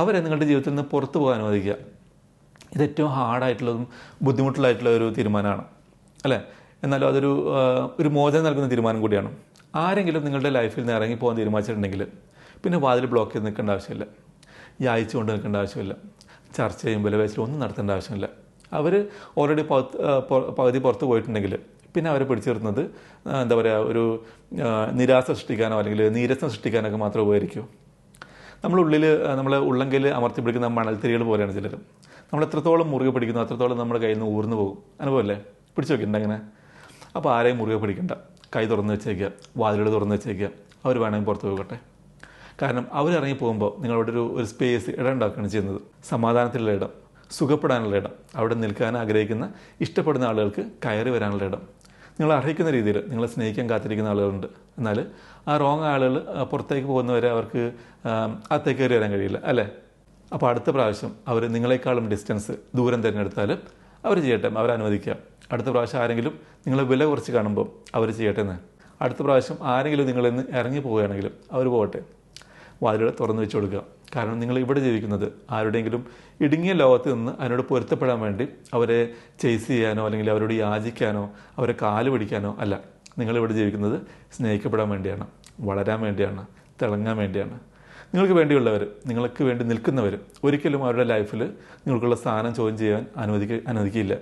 അവരെ നിങ്ങളുടെ ജീവിതത്തിൽ നിന്ന് പുറത്തു പോകാൻ അനുവദിക്കുക. ഇത് ഏറ്റവും ഹാർഡായിട്ടുള്ളതും ബുദ്ധിമുട്ടുള്ളതായിട്ടുള്ള ഒരു തീരുമാനമാണ്. അല്ലേ? എന്നാലും അതൊരു ഒരു മോചനം നൽകുന്ന തീരുമാനം കൂടിയാണ്. ആരെങ്കിലും നിങ്ങളുടെ ലൈഫിൽ നിന്ന് ഇറങ്ങി പോകാൻ തീരുമാനിച്ചിട്ടുണ്ടെങ്കിൽ പിന്നെ വാതിൽ ബ്ലോക്ക് ചെയ്ത് നിൽക്കേണ്ട ആവശ്യമില്ല. യാചിച്ചു കൊണ്ട് നിൽക്കേണ്ട ആവശ്യമില്ല. ചർച്ച ചെയ്യുമ്പോൾ വിലപേശലും ഒന്നും നടത്തേണ്ട ആവശ്യമില്ല. അവർ ഓൾറെഡി പകുതി പുറത്ത് പോയിട്ടുണ്ടെങ്കിൽ പിന്നെ അവരെ പിടിച്ചു നിർത്തുന്നത് എന്താ പറയുക ഒരു നിരാശ സൃഷ്ടിക്കാനോ അല്ലെങ്കിൽ നീരസം സൃഷ്ടിക്കാനൊക്കെ മാത്രമേ ഉപകരിക്കൂ. നമ്മളുള്ളിൽ നമ്മൾ ഉള്ളെങ്കിൽ അമർത്തി പിടിക്കുന്ന മണൽത്തിരികൾ പോലെയാണ് ചിലർ നമ്മൾ എത്രത്തോളം മുറുകെ പിടിക്കുന്നു അത്രത്തോളം നമ്മുടെ കയ്യിൽ നിന്ന് ഊർന്നു പോകും. അനുഭവമല്ലേ പിടിച്ചു വെക്കണ്ട അങ്ങനെ. അപ്പോൾ ആരെയും മുറുകെ പിടിക്കണ്ട. കൈ തുറന്ന് വെച്ചേക്കുക വാതിലുകൾ തുറന്ന് വെച്ചേക്കുക. അവർ വേണമെങ്കിൽ പുറത്ത് പോകട്ടെ. കാരണം അവരിറങ്ങി പോകുമ്പോൾ നിങ്ങളവിടെ ഒരു ഒരു സ്പേസ് ഇടം ഉണ്ടാക്കുകയാണ് ചെയ്യുന്നത്. സമാധാനത്തിലുള്ള ഇടം സുഖപ്പെടാനുള്ള ഇടം അവിടെ നിൽക്കാൻ ആഗ്രഹിക്കുന്ന ഇഷ്ടപ്പെടുന്ന ആളുകൾക്ക് കയറി വരാനുള്ള ഇടം. നിങ്ങൾ അർഹിക്കുന്ന രീതിയിൽ നിങ്ങളെ സ്നേഹിക്കാൻ കാത്തിരിക്കുന്ന ആളുകളുണ്ട്. എന്നാൽ ആ റോങ് ആളുകൾ പുറത്തേക്ക് പോകുന്നവരെ അവർക്ക് അകത്തേക്ക് കയറി വരാൻ കഴിയില്ല അല്ലേ? അപ്പോൾ അടുത്ത പ്രാവശ്യം അവർ നിങ്ങളെക്കാളും ഡിസ്റ്റൻസ് ദൂരം തിരഞ്ഞെടുത്താൽ അവർ ചെയ്യട്ടെ അവർ അനുവദിക്കാം. അടുത്ത പ്രാവശ്യം ആരെങ്കിലും നിങ്ങളെ വില കുറച്ച് കാണുമ്പോൾ അവർ ചെയ്യട്ടെ എന്ന്. അടുത്ത പ്രാവശ്യം ആരെങ്കിലും നിങ്ങളിൽ നിന്ന് ഇറങ്ങി പോവുകയാണെങ്കിലും അവർ പോകട്ടെ. വാതിലൂടെ തുറന്നു വെച്ച് കൊടുക്കുക. കാരണം നിങ്ങൾ ഇവിടെ ജീവിക്കുന്നത് ആരുടെയെങ്കിലും ഇടുങ്ങിയ ലോകത്ത് നിന്ന് അതിനോട് പൊരുത്തപ്പെടാൻ വേണ്ടി അവരെ ചേസ് ചെയ്യാനോ അല്ലെങ്കിൽ അവരോട് യാചിക്കാനോ അവരെ കാൽ പിടിക്കാനോ അല്ല. നിങ്ങളിവിടെ ജീവിക്കുന്നത് സ്നേഹിക്കപ്പെടാൻ വേണ്ടിയാണ് വളരാൻ വേണ്ടിയാണ് തിളങ്ങാൻ വേണ്ടിയാണ്. നിങ്ങൾക്ക് വേണ്ടിയുള്ളവർ നിങ്ങൾക്ക് വേണ്ടി നിൽക്കുന്നവർ ഒരിക്കലും അവരുടെ ലൈഫിൽ നിങ്ങൾക്കുള്ള സ്ഥാനം ചോദ്യം ചെയ്യാൻ അനുവദിക്ക അനുവദിക്കില്ല.